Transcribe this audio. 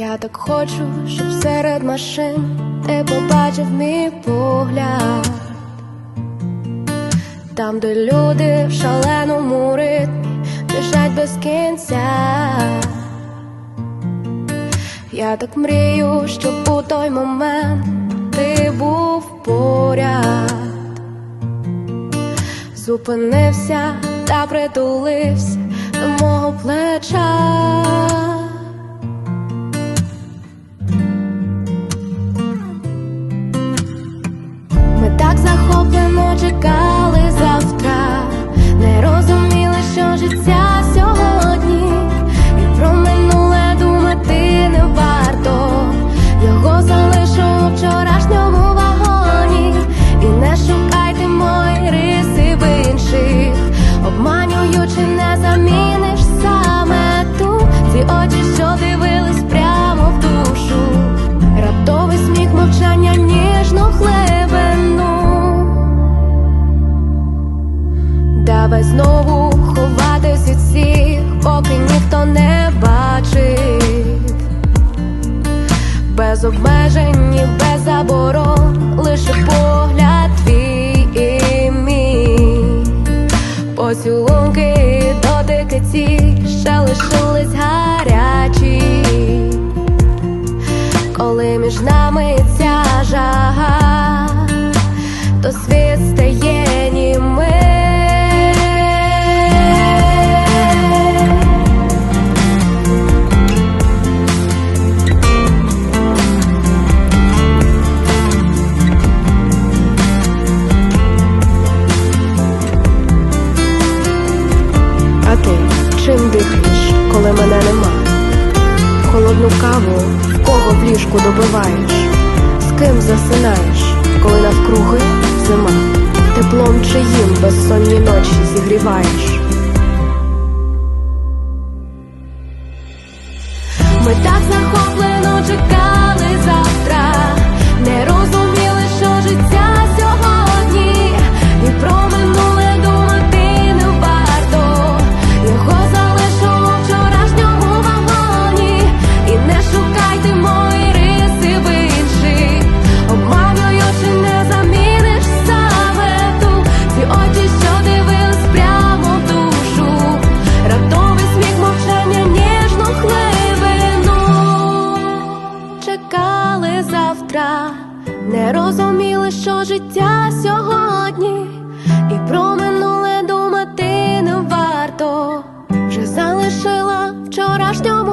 Я так хочу, щоб серед машин ти побачив мій погляд. Там, де люди в шаленому ритмі біжать без кінця. Я так мрію, щоб у той момент ти був поряд, зупинився та притулився до мого плеча. de casa. Давай знову ховатись від всіх, поки ніхто не бачив. Без обмежень і без заборон, лише погляд твій і мій. Поцілунки і дотики ці ще лишились гарячі коли між нами ця жага, то світ Холодну каву кого в ліжку добиваєш, з ким засинаєш, коли навкруги зима, теплом чиїм безсонні ночі зігріваєш. не розуміли, що життя сьогодні, і про минуле думати не варто, вже залишила вчорашньому.